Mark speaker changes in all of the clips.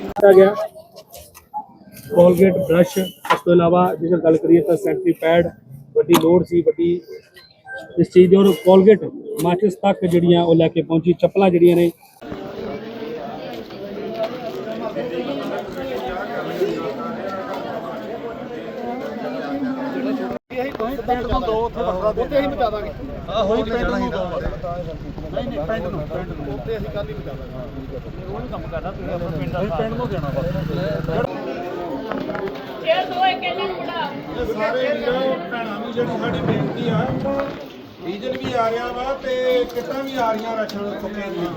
Speaker 1: ਕੀਤਾ ਗਿਆ। Colgate brush ਇਸ ਤੋਂ ਇਲਾਵਾ ਜੇਕਰ ਗੱਲ ਕਰੀਏ ਤਾਂ ਸੈਂਟਰੀ ਪੈਡ ਵੱਡੀ ਲੋੜ ਸੀ, ਵੱਡੀ ਇਸ ਚੀਜ਼ ਦੀ। ਔਰ ਕੋਲਗੇਟ ਮਾਚਿਸ ਤੱਕ ਜਿਹੜੀਆਂ ਉਹ ਲੈ ਕੇ ਪਹੁੰਚੀ, ਚੱਪਲਾਂ ਜਿਹੜੀਆਂ ਨੇ
Speaker 2: ਇਹ ਦੋ ਇੱਕ ਇਹਨਾਂ ਨੂੰ ਬੜਾ
Speaker 3: ਸਾਰੇ ਵੀਰੋ ਭੈਣਾਂ ਨੂੰ ਜਿਹੜੀ ਸਾਡੀ ਬੇਨਤੀ ਆ ਡੀਜ਼ਲ ਵੀ ਆ ਰਿਹਾ ਵਾ ਤੇ ਕਿੱਟਾਂ ਵੀ ਆ ਰਹੀਆਂ ਰਾਸ਼ਨ ਸੁੱਕੇ ਦੀਆਂ।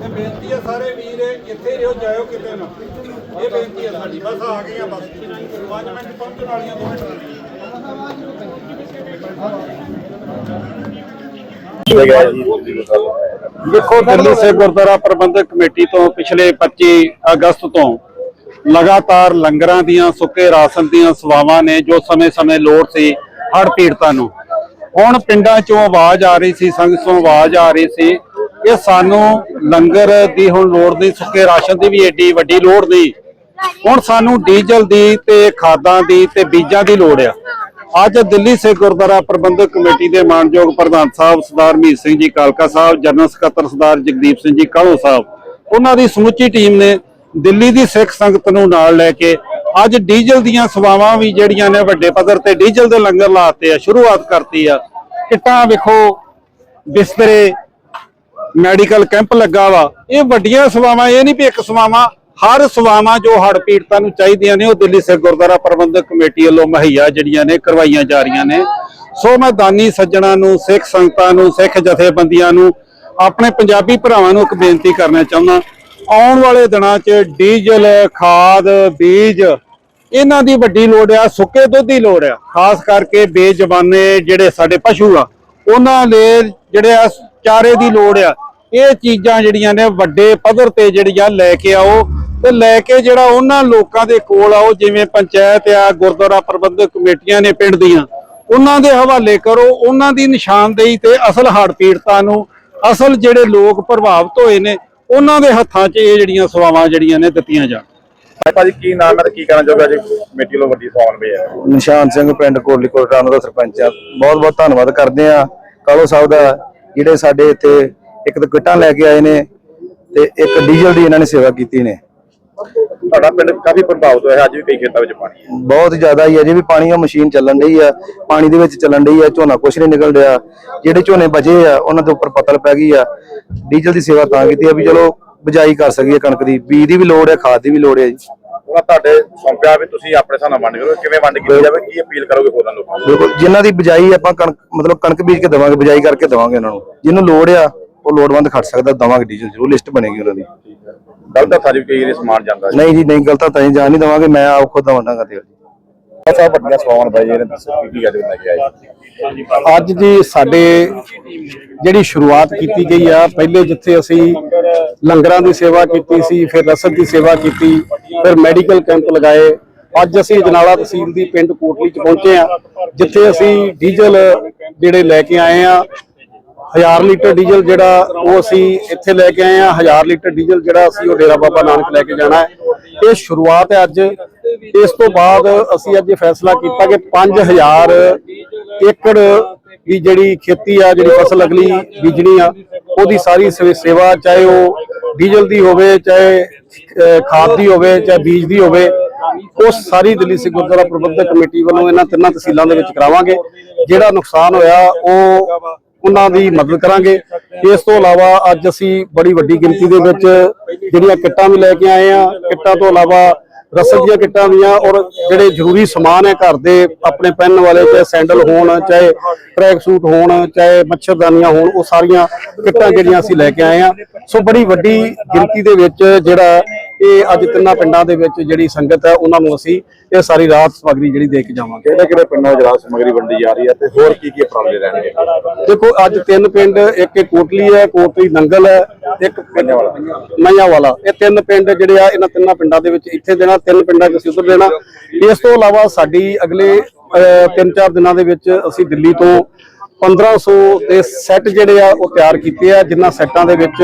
Speaker 3: ਤੇ ਬੇਨਤੀ ਆ ਸਾਰੇ ਵੀਰ ਇੱਥੇ ਰਿਓ ਜਾਇਓ ਕਿਤੇ ਨਾ। ਇਹ ਬੇਨਤੀ ਆ ਸਾਡੀ। ਬਸ ਆ ਗਈਆਂ ਬਸ। 5 ਮਿੰਟ ਪਹੁੰਚਣ ਵਾਲੀਆਂ ਦੋਵੇਂ ਟਰਾਲੀਆਂ
Speaker 4: ਦੇਖੋ ਦਿੱਲੀ ਸੇ ਗੁਰਦੁਆਰਾ ਪ੍ਰਬੰਧਕ ਕਮੇਟੀ ਤੋਂ ਪਿਛਲੇ 25 ਅਗਸਤ ਤੋਂ ਲਗਾਤਾਰ ਲੰਗਰਾਂ ਦੀਆਂ, ਸੁੱਕੇ ਰਾਸ਼ਨ ਦੀਆਂ ਸੇਵਾਵਾਂ ਨੇ, ਜੋ ਸਮੇਂ-ਸਮੇਂ ਲੋੜ ਸੀ ਹੜ੍ਹ ਪੀੜਤਾਂ ਨੂੰ। ਹੁਣ ਪਿੰਡਾਂ ਚੋਂ ਆਵਾਜ਼ ਆ ਰਹੀ ਸੀ ਸੰਗਤ ਤੋਂ ਆਵਾਜ਼ ਆ ਰਹੀ ਸੀ ਕਿ ਸਾਨੂੰ ਲੰਗਰ ਦੀ ਹੁਣ ਲੋੜ ਨਹੀਂ, ਸੁੱਕੇ ਰਾਸ਼ਨ ਦੀ ਵੀ ਏਡੀ ਵੱਡੀ ਲੋੜ ਨਹੀਂ। ਹੁਣ ਸਾਨੂੰ ਡੀਜ਼ਲ ਦੀ ਤੇ ਖਾਦਾਂ ਦੀ ਤੇ ਬੀਜਾਂ ਦੀ ਲੋੜ ਆ। ਅੱਜ ਦਿੱਲੀ ਸੇ ਗੁਰਦੁਆਰਾ ਪ੍ਰਬੰਧਕ ਕਮੇਟੀ ਦੇ ਮਾਨਯੋਗ ਪ੍ਰਧਾਨ ਸਾਹਿਬ ਸਰਦਾਰ ਮੀਤ ਸਿੰਘ ਜੀ ਕਾਲਕਾ ਸਾਹਿਬ, ਜਨਰਲ ਸਕੱਤਰ ਸਰਦਾਰ ਜਗਦੀਪ ਸਿੰਘ ਜੀ ਕਾਹਲੋਂ ਸਾਹਿਬ। ਉਹਨਾਂ ਦੀ ਸਮੁੱਚੀ ਟੀਮ ਨੇ ਦਿੱਲੀ ਦੀ ਸਿੱਖ ਸੰਗਤ ਨੂੰ ਨਾਲ ਲੈ ਕੇ ਅੱਜ ਡੀਜ਼ਲ ਦੀਆਂ ਸੇਵਾਵਾਂ ਵੀ ਜਿਹੜੀਆਂ ਨੇ ਵੱਡੇ ਪੱਧਰ ਤੇ ਡੀਜ਼ਲ ਦੇ ਲੰਗਰ ਲਾਤੇ ਆ, ਸ਼ੁਰੂਆਤ ਕਰਤੀ ਆ। ਕਿੱਟਾਂ ਵੇਖੋ, ਬਿਸਤਰੇ, ਮੈਡੀਕਲ ਕੈਂਪ ਲੱਗਾ ਵਾ। ਇਹ ਵੱਡੀਆਂ ਸੇਵਾਵਾਂ ਇਹ ਨਹੀਂ ਵੀ ਇੱਕ ਸੇਵਾਵਾਂ ਹਰ ਸੇਵਾਵਾਂ ਜੋ ਹੜ੍ਹ ਪੀੜਤਾਂ ਨੂੰ ਚਾਹੀਦੀਆਂ ਨੇ, ਉਹ ਦਿੱਲੀ ਸਿੱਖ ਗੁਰਦੁਆਰਾ ਪ੍ਰਬੰਧਕ ਕਮੇਟੀ ਵੱਲੋਂ ਮੁਹੱਈਆ ਜਿਹੜੀਆਂ ਨੇ, ਕਰਵਾਈਆਂ ਜਾ ਰਹੀਆਂ ਨੇ। ਸੋ ਮੈਂ ਦਾਨੀ ਸੱਜਣਾ ਨੂੰ, ਸਿੱਖ ਸੰਗਤਾਂ ਨੂੰ, ਸਿੱਖ ਜਥੇਬੰਦੀਆਂ ਨੂੰ, ਆਪਣੇ ਪੰਜਾਬੀ ਭਰਾਵਾਂ ਨੂੰ ਇੱਕ ਬੇਨਤੀ ਕਰਨਾ ਚਾਹੁੰਦਾ। ਆਉਣ ਵਾਲੇ ਦਿਨਾਂ 'ਚ ਡੀਜ਼ਲ, ਖਾਦ, ਬੀਜ, ਇਹਨਾਂ ਦੀ ਵੱਡੀ ਲੋੜ ਆ, ਸੁੱਕੇ ਦੁੱਧ ਦੀ ਲੋੜ ਆ। ਖਾਸ ਕਰਕੇ ਬੇਜ਼ਬਾਨੇ ਜਿਹੜੇ ਸਾਡੇ ਪਸ਼ੂ ਆ, ਉਹਨਾਂ ਲਈ ਜਿਹੜੇ ਆ ਚਾਰੇ ਦੀ ਲੋੜ ਆ। ਇਹ ਚੀਜ਼ਾਂ ਜਿਹੜੀਆਂ ਨੇ ਵੱਡੇ ਪੱਧਰ ਤੇ ਜਿਹੜੀਆਂ ਲੈ ਕੇ ਆਓ ਤੇ ਲੈ ਕੇ ਜਿਹੜਾ ਉਹਨਾਂ ਲੋਕਾਂ ਦੇ ਕੋਲ ਆਓ ਜਿਵੇਂ ਪੰਚਾਇਤ ਆ ਗੁਰਦੁਆਰਾ ਪ੍ਰਬੰਧਕ ਕਮੇਟੀਆਂ ਨੇ ਪਿੰਡ ਦੀਆਂ ਉਹਨਾਂ ਦੇ ਹਵਾਲੇ ਕਰੋ ਉਹਨਾਂ ਦੀ ਨਿਸ਼ਾਨਦੇਹੀ ਤੇ ਅਸਲ ਹੜ੍ਹ ਪੀੜਤਾਂ ਨੂੰ ਅਸਲ ਜਿਹੜੇ ਲੋਕ ਪ੍ਰਭਾਵਿਤ ਹੋਏ ਨੇ ਉਹਨਾਂ ਦੇ ਹੱਥਾਂ 'ਚ ਇਹ ਜਿਹੜੀਆਂ ਸੇਵਾਵਾਂ ਜਿਹੜੀਆਂ ਨੇ ਦਿੱਤੀਆਂ ਜਾਣ।
Speaker 5: ਭਾਜੀ ਕੀ ਨਾਮ ਹੈ ਤੇ ਕੀ ਕਹਿਣਾ ਚਾਹੋਗੇ ਅੱਜ ਕਮੇਟੀ ਵੱਲੋਂ ਵੱਡੀ ਸਵਾਲ ਵੀ ਹੈ?
Speaker 6: ਨਿਸ਼ਾਨ ਸਿੰਘ ਪਿੰਡ ਕੋਟਲੀ ਕੋਟਰਾਨ ਦਾ ਸਰਪੰਚ ਆ। ਬਹੁਤ ਬਹੁਤ ਧੰਨਵਾਦ ਕਰਦੇ ਆ ਕਾਲੋ ਸਾਹਿਬ ਦਾ ਜਿਹੜੇ ਸਾਡੇ ਇੱਥੇ ਇੱਕ ਤਾਂ ਕਿੱਟਾਂ ਲੈ ਕੇ ਆਏ ਨੇ ਤੇ ਇੱਕ ਡੀਜ਼ਲ ਦੀ ਇਹਨਾਂ ਨੇ ਸੇਵਾ ਕੀਤੀ ਨੇ।
Speaker 5: ਤੁਹਾਡਾ ਪਿੰਡ ਕਾਫੀ ਪ੍ਰਭਾਵਿਤ ਹੋਇਆ ਅੱਜ ਵੀ ਕਈ ਖੇਤਾਂ ਵਿੱਚ ਪਾਣੀ ਹੈ।
Speaker 6: ਬਹੁਤ ਜ਼ਿਆਦਾ ਹੀ ਅਜੇ ਵੀ ਪਾਣੀ ਆ ਮਸ਼ੀਨ ਚੱਲਣ ਡਈ ਆ ਪਾਣੀ ਦੇ ਵਿੱਚ ਚੱਲਣ ਡਈ ਆ ਝੋਨਾ ਕੁਛ ਨਹੀਂ ਨਿਕਲ ਰਿਹਾ। ਜਿਹੜੇ ਝੋਨੇ ਬਚੇ ਆ ਉਹਨਾਂ ਦੇ ਉੱਪਰ ਪਤਲ ਪੈ ਗਈ ਆ। ਡੀਜ਼ਲ ਦੀ ਸੇਵਾ ਤਾਂ ਕੀਤੀ ਆ ਵੀ ਚਲੋ ਬਿਜਾਈ ਕਰ ਸਕੀਏ ਕਣਕ ਦੀ ਬੀਜ ਦੀ ਵੀ ਲੋੜ ਹੈ ਖਾਦ ਦੀ ਵੀ ਲੋੜ ਹੈ ਜੀ।
Speaker 5: ਉਹਨਾਂ ਤੁਹਾਡੇ ਸੌਂਪਿਆ ਵੀ ਤੁਸੀਂ ਆਪਣੇ ਹਿਸਾਬ ਨਾਲ ਵੰਡ ਕਰੋ ਕਿਵੇਂ ਵੰਡ ਕੀਤੀ ਜਾਵੇ ਕੀ ਅਪੀਲ ਕਰੋਗੇ ਹੋਰਾਂ ਲੋਕਾਂ ਨੂੰ?
Speaker 6: ਬਿਲਕੁਲ ਜਿਨ੍ਹਾਂ ਦੀ ਬਿਜਾਈ ਆਪਾਂ ਕਣਕ ਮਤਲਬ ਕਣਕ ਬੀਜ ਕੇ ਦਵਾਂਗੇ ਬਿਜਾਈ ਕਰਕੇ ਦਵਾਂਗੇ ਉਹਨਾਂ ਨੂੰ। ਜਿਹਨੂੰ ਲੋੜ ਆ ਉਹ ਲੋੜਵੰਦ ਖੜ ਸਕਦਾ ਦਵਾਂਗੇ ਡੀਜ਼ਲ ਜ਼ਰੂਰ ਲਿਸਟ ਬਣੇਗੀ ਉਹਨਾਂ ਦੀ।
Speaker 5: ਗਲਤ ਹੱਥਾਂ 'ਚ ਵੀ ਕਈ ਵਾਰੀ ਸਮਾਨ ਜਾਂਦਾ
Speaker 6: ਨਹੀਂ ਜੀ ਨਹੀਂ ਗਲਤ ਤਾਂ ਜਾਣ ਨਹੀਂ ਦਵਾਂਗੇ ਮੈਂ ਆਪ ਖੁਦ ਦਵਾਂਗਾ ਤੇ।
Speaker 5: ਸਭ ਵੱਡੀਆਂ ਸਵਾਲ ਬਾਈ ਇਹਨੇ ਦੱਸੋ ਕੀ ਕੀ ਅੱਜ ਲੈ ਕੇ ਆਏ।
Speaker 7: ਅੱਜ ਜੀ ਸਾਡੇ ਜਿਹੜੀ ਸ਼ੁਰੂਆਤ ਕੀਤੀ ਗਈ ਆ ਪਹਿਲੇ ਜਿੱਥੇ ਅਸੀਂ ਲੰਗਰਾਂ ਦੀ ਸੇਵਾ ਕੀਤੀ ਸੀ ਫਿਰ ਰਸਦ ਦੀ ਸੇਵਾ ਕੀਤੀ ਫਿਰ ਮੈਡੀਕਲ ਕੈਂਪ ਲਗਾਏ। ਅੱਜ ਅਸੀਂ ਜਨਾਲਾ ਤਹਿਸੀਲ ਦੀ ਪਿੰਡ ਕੋਟਲੀ ਚ ਪਹੁੰਚੇ ਆ ਜਿੱਥੇ ਅਸੀਂ ਡੀਜ਼ਲ ਜਿਹੜੇ ਲੈ ਕੇ ਆਏ ਆ 1000 ਲੀਟਰ ਡੀਜ਼ਲ ਜਿਹੜਾ ਉਹ ਅਸੀਂ ਇੱਥੇ ਲੈ ਕੇ ਆਏ ਆ 1000 ਲੀਟਰ ਡੀਜ਼ਲ ਜਿਹੜਾ ਅਸੀਂ ਉਹ ਡੇਰਾ ਬਾਬਾ ਨਾਨਕ ਲੈ ਕੇ ਜਾਣਾ ਹੈ। ਇਹ ਸ਼ੁਰੂਆਤ ਹੈ ਅੱਜ। ਇਸ ਤੋਂ ਬਾਅਦ ਅਸੀਂ ਅੱਜ ਇਹ ਫੈਸਲਾ ਕੀਤਾ ਕਿ 5000 ਏਕੜ ਦੀ ਜਿਹੜੀ ਖੇਤੀ ਆ, ਜਿਹੜੀ ਫਸਲ ਅਗਲੀ ਬੀਜਣੀ ਆ, ਉਹਦੀ ਸਾਰੀ ਸੇ- ਸੇਵਾ ਚਾਹੇ ਉਹ ਡੀਜ਼ਲ ਦੀ ਹੋਵੇ, ਚਾਹੇ ਖਾਦ ਦੀ ਹੋਵੇ, ਚਾਹੇ ਬੀਜ ਦੀ ਹੋਵੇ, ਉਹ ਸਾਰੀ ਦਿੱਲੀ ਸਿੱਖ ਗੁਰਦੁਆਰਾ ਪ੍ਰਬੰਧਕ ਕਮੇਟੀ ਵੱਲੋਂ ਇਹਨਾਂ ਤਿੰਨਾਂ ਤਹਿਸੀਲਾਂ ਦੇ ਵਿੱਚ ਕਰਾਵਾਂਗੇ। ਜਿਹੜਾ ਨੁਕਸਾਨ ਹੋਇਆ, ਉਹ ਉਹਨਾਂ ਦੀ ਮਦਦ ਕਰਾਂਗੇ। ਇਸ ਤੋਂ ਇਲਾਵਾ ਅੱਜ ਅਸੀਂ ਬੜੀ ਵੱਡੀ ਗਿਣਤੀ ਦੇ ਵਿੱਚ ਜਿਹੜੀਆਂ ਕਿੱਟਾਂ ਵੀ ਲੈ ਕੇ ਆਏ ਆ ਕਿੱਟਾਂ ਤੋਂ ਇਲਾਵਾ ਰਸਦ ਦੀਆਂ ਕਿੱਟਾਂ ਦੀਆਂ ਔਰ ਜਿਹੜੇ ਜ਼ਰੂਰੀ ਸਮਾਨ ਹੈ ਘਰ ਦੇ, ਆਪਣੇ ਪਹਿਨਣ ਵਾਲੇ, ਚਾਹੇ ਸੈਂਡਲ ਹੋਣ, ਚਾਹੇ ਟਰੈਕ ਸੂਟ ਹੋਣ, ਚਾਹੇ ਮੱਛਰਦਾਨੀਆਂ ਹੋਣ, ਉਹ ਸਾਰੀਆਂ ਕਿੱਟਾਂ ਜਿਹੜੀਆਂ ਅਸੀਂ ਲੈ ਕੇ ਆਏ ਆ ਸੋ ਬੜੀ ਵੱਡੀ ਗਿਣਤੀ ਦੇ ਵਿੱਚ ਜਿਹੜਾ ਇਹ ਅੱਜ ਤਿੰਨਾਂ ਪਿੰਡਾਂ ਦੇ ਵਿੱਚ ਜਿਹੜੀ ਸੰਗਤ ਹੈ ਉਹਨਾਂ ਨੂੰ ਅਸੀਂ ਇਹ ਸਾਰੀ ਰਾਤ ਸਮਗਰੀ ਜਿਹੜੀ ਦੇ ਕੇ ਜਾਵਾਂਗੇ।
Speaker 5: ਕਿਹੜੇ ਕਿਹੜੇ ਪਿੰਡਾਂ ਰਾਤ ਸਮਗਰੀ ਵੰਡੀ ਜਾ ਰਹੀ ਹੈ ਤੇ ਹੋਰ ਕੀ ਕੀ ਉਪਰਾਲੇ ਰਹਿਣਗੇ?
Speaker 7: ਦੇਖੋ ਅੱਜ ਤਿੰਨ ਪਿੰਡ ਇੱਕ ਕੋਟਲੀ ਹੈ ਕੋਟਲੀ ਨੰਗਲ ਹੈ ਇੱਕ ਮਈਆਂ ਵਾਲਾ ਇਹ ਤਿੰਨ ਪਿੰਡ ਜਿਹੜੇ ਆ ਇਹਨਾਂ ਤਿੰਨਾਂ ਪਿੰਡਾਂ ਦੇ ਵਿੱਚ ਇੱਥੇ ਦੇਣਾ ਤਿੰਨ ਪਿੰਡਾਂ 'ਚ ਅਸੀਂ ਉੱਧਰ ਦੇਣਾ। ਇਸ ਤੋਂ ਇਲਾਵਾ ਸਾਡੀ ਅਗਲੇ ਤਿੰਨ ਚਾਰ ਦਿਨਾਂ ਦੇ ਵਿੱਚ ਅਸੀਂ ਦਿੱਲੀ ਤੋਂ 1500 ਦੇ ਸੈੱਟ ਜਿਹੜੇ ਆ ਉਹ ਤਿਆਰ ਕੀਤੇ ਆ ਜਿਨ੍ਹਾਂ ਸੈੱਟਾਂ ਦੇ ਵਿੱਚ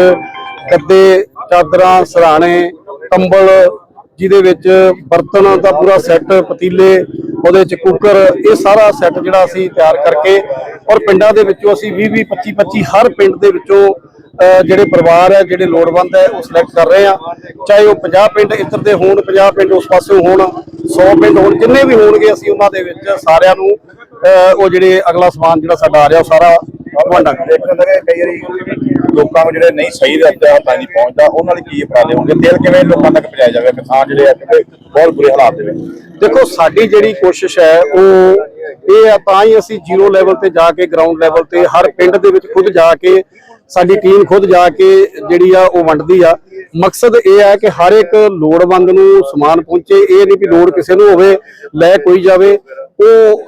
Speaker 7: ਗੱਦੇ ਚਾਦਰਾਂ ਸਰਾਣੇ ਕੰਬਲ ਜਿਹਦੇ ਵਿੱਚ ਬਰਤਨ ਦਾ ਪੂਰਾ ਸੈੱਟ ਪਤੀਲੇ, ਉਹਦੇ 'ਚ ਕੁੱਕਰ ਇਹ ਸਾਰਾ ਸੈੱਟ ਜਿਹੜਾ ਅਸੀਂ ਤਿਆਰ ਕਰਕੇ ਔਰ ਪਿੰਡਾਂ ਦੇ ਵਿੱਚੋਂ ਅਸੀਂ 20 20 25 25 ਹਰ ਪਿੰਡ ਦੇ ਵਿੱਚੋਂ ਜਿਹੜੇ ਪਰਿਵਾਰ ਹੈ, ਜਿਹੜੇ ਲੋੜਵੰਦ ਹੈ, ਉਹ ਸਿਲੈਕਟ ਕਰ ਰਹੇ ਆ ਚਾਹੇ ਉਹ 50 ਪਿੰਡ ਇੱਧਰ ਦੇ ਹੋਣ 50 ਪਿੰਡ ਉਸ ਪਾਸੇ ਹੋਣ 100 ਪਿੰਡ ਹੋਣ, ਜਿੰਨੇ ਵੀ ਹੋਣਗੇ, ਅਸੀਂ ਉਹਨਾਂ ਦੇ ਵਿੱਚ ਸਾਰਿਆਂ ਨੂੰ ਉਹ ਜਿਹੜੇ ਅਗਲਾ ਸਮਾਨ ਜਿਹੜਾ ਸਾਡਾ ਆ ਰਿਹਾ, ਉਹ ਸਾਰਾ ਵੰਡਾਂਗੇ।
Speaker 5: ਦੇਖਣ ਹੁੰਦਾ ਕਈ ਵਾਰੀ ਲੋਕਾਂ ਨੂੰ ਜਿਹੜੇ ਨਹੀਂ ਸਹੀ ਰਸਤੇ ਹੱਥਾਂ ਨਹੀਂ ਪਹੁੰਚਦਾ, ਉਹਨਾਂ ਲਈ ਕੀ ਉਪਰਾਲੇ ਹੋਣਗੇ? ਤੇਲ ਕਿਵੇਂ ਲੋਕਾਂ ਤੱਕ ਪਹੁੰਚਾਇਆ ਜਾਵੇ? ਕਿਸਾਨ ਜਿਹੜੇ ਆ, ਕਿਉਂਕਿ ਬਹੁਤ ਬੁਰੇ ਹਾਲਾਤ ਦੇ ਵਿੱਚ।
Speaker 7: ਦੇਖੋ, ਸਾਡੀ ਜਿਹੜੀ ਕੋਸ਼ਿਸ਼ ਹੈ, ਉਹ ਇਹ ਆ, ਤਾਂ ਹੀ ਅਸੀਂ ਜ਼ੀਰੋ ਲੈਵਲ ਤੇ ਜਾ ਕੇ ਗਰਾਊਂਡ ਲੈਵਲ ਤੇ ਹਰ ਪਿੰਡ ਦੇ ਵਿੱਚ ਖੁਦ ਜਾ ਕੇ, ਸਾਡੀ ਟੀਮ ਖੁਦ ਜਾ ਕੇ ਜਿਹੜੀ ਆ, ਉਹ ਵੰਡਦੀ ਆ। ਮਕਸਦ ਇਹ ਹੈ ਕਿ ਹਰ ਇੱਕ ਲੋੜਵੰਦ ਨੂੰ ਸਮਾਨ ਪਹੁੰਚੇ। ਇਹ ਨਹੀਂ ਵੀ ਲੋੜ ਕਿਸੇ ਨੂੰ ਹੋਵੇ, ਲੈ ਕੋਈ ਜਾਵੇ। ਉਹ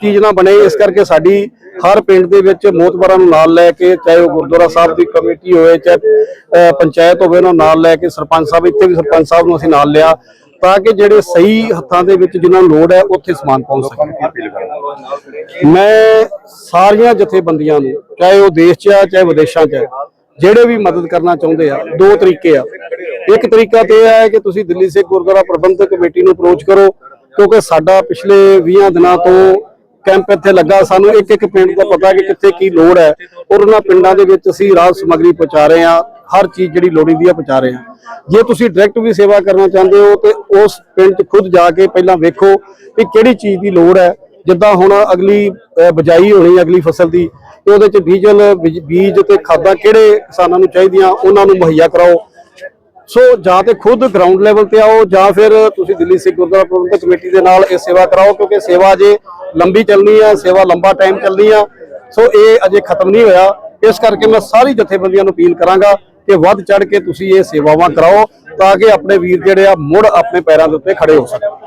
Speaker 7: ਚੀਜ਼ ਨਾ ਬਣੇ ਇਸ ਕਰਕੇ ਸਾਡੀ ਹਰ ਪਿੰਡ ਦੇ ਵਿੱਚ ਮੋਤਬਰਾਂ ਨੂੰ ਨਾਲ ਲੈ ਕੇ ਚਾਹੇ ਉਹ ਗੁਰਦੁਆਰਾ ਸਾਹਿਬ ਦੀ ਕਮੇਟੀ ਹੋਵੇ ਚਾਹੇ ਪੰਚਾਇਤ ਹੋਵੇ ਉਹਨਾਂ ਨਾਲ ਲੈ ਕੇ ਸਰਪੰਚ ਸਾਹਿਬ ਇੱਥੇ ਵੀ ਸਰਪੰਚ ਸਾਹਿਬ ਨੂੰ ਅਸੀਂ ਨਾਲ ਲਿਆ ਤਾਂ ਕਿ ਜਿਹੜੇ ਸਹੀ ਹੱਥਾਂ ਦੇ ਵਿੱਚ ਜਿਨ੍ਹਾਂ ਨੂੰ ਲੋੜ ਹੈ ਉੱਥੇ ਸਮਾਨ ਪਹੁੰਚ ਸਕੇ। ਮੈਂ ਸਾਰੀਆਂ ਜਥੇਬੰਦੀਆਂ ਨੂੰ ਚਾਹੇ ਉਹ ਦੇਸ਼ 'ਚ ਆ ਚਾਹੇ ਵਿਦੇਸ਼ਾਂ 'ਚ ਆ ਜਿਹੜੇ ਵੀ ਮਦਦ ਕਰਨਾ ਚਾਹੁੰਦੇ ਆ ਦੋ ਤਰੀਕੇ ਆ। ਇੱਕ ਤਰੀਕਾ ਤੇ ਇਹ ਹੈ ਕਿ ਤੁਸੀਂ ਦਿੱਲੀ ਸਿੱਖ ਗੁਰਦੁਆਰਾ ਪ੍ਰਬੰਧਕ ਕਮੇਟੀ ਨੂੰ ਅਪਰੋਚ ਕਰੋ ਕਿਉਂਕਿ ਸਾਡਾ ਪਿਛਲੇ 20 ਦਿਨਾਂ ਤੋਂ ਕੈਂਪ ਇੱਥੇ ਲੱਗਾ। ਸਾਨੂੰ ਇੱਕ ਇੱਕ ਪਿੰਡ ਦਾ ਪਤਾ ਕਿ ਕਿੱਥੇ ਕੀ ਲੋੜ ਹੈ। ਔਰ ਉਹਨਾਂ ਪਿੰਡਾਂ ਦੇ ਵਿੱਚ ਅਸੀਂ ਰਾਹਤ ਸਮੱਗਰੀ ਪਹੁੰਚਾ ਰਹੇ ਹਾਂ। ਹਰ ਚੀਜ਼ ਜਿਹੜੀ ਲੋੜੀਂਦੀ ਆ ਪਹੁੰਚਾ ਰਹੇ ਹਾਂ। ਜੇ ਤੁਸੀਂ ਡਾਇਰੈਕਟ ਵੀ ਸੇਵਾ ਕਰਨਾ ਚਾਹੁੰਦੇ ਹੋ ਤੇ ਉਸ ਪਿੰਡ 'ਚ ਖੁਦ ਜਾ ਕੇ ਪਹਿਲਾਂ ਵੇਖੋ ਕਿ ਕਿਹੜੀ ਚੀਜ਼ ਦੀ ਲੋੜ ਹੈ। ਜਿੱਦਾਂ ਹੁਣ ਅਗਲੀ ਅਹ, ਬਿਜਾਈ ਹੋਣੀ ਅਗਲੀ ਫਸਲ ਦੀ ਤੇ ਉਹਦੇ 'ਚ ਡੀਜ਼ਲ ਬੀਜ- ਬੀਜ ਤੇ ਖਾਦਾਂ ਕਿਹੜੇ ਕਿਸਾਨਾਂ ਨੂੰ ਚਾਹੀਦੀਆਂ ਉਹਨਾਂ ਨੂੰ ਮੁਹੱਈਆ ਕਰਾਓ। ਸੋ ਜਾਂ ਤੇ ਖੁਦ ਗਰਾਊਂਡ ਲੈਵਲ ਤੇ ਆਓ ਜਾਂ ਫਿਰ ਤੁਸੀਂ ਦਿੱਲੀ ਸਿੱਖ ਗੁਰਦੁਆਰਾ ਪ੍ਰਬੰਧਕ ਕਮੇਟੀ ਦੇ ਨਾਲ ਇਹ ਸੇਵਾ ਕਰਾਓ ਕਿਉਂਕਿ ਸੇਵਾ ਜੇ ਲੰਬੀ ਚੱਲਣੀ ਆ, ਸੇਵਾ ਲੰਬਾ ਟਾਈਮ ਚੱਲਣੀ ਆ। ਸੋ ਇਹ ਅਜੇ ਖਤਮ ਨਹੀਂ ਹੋਇਆ। ਇਸ ਕਰਕੇ ਮੈਂ ਸਾਰੀ ਜਥੇਬੰਦੀਆਂ ਨੂੰ ਅਪੀਲ ਕਰਾਂਗਾ ਕਿ ਵੱਧ ਚੜ ਕੇ ਤੁਸੀਂ ਇਹ ਸੇਵਾਵਾਂ ਕਰਾਓ, ਤਾਂ ਕਿ ਆਪਣੇ ਵੀਰ ਜਿਹੜੇ ਆ ਮੁੜ ਆਪਣੇ ਪੈਰਾਂ ਦੇ ਉੱਤੇ ਖੜੇ ਹੋ ਸਕਣ।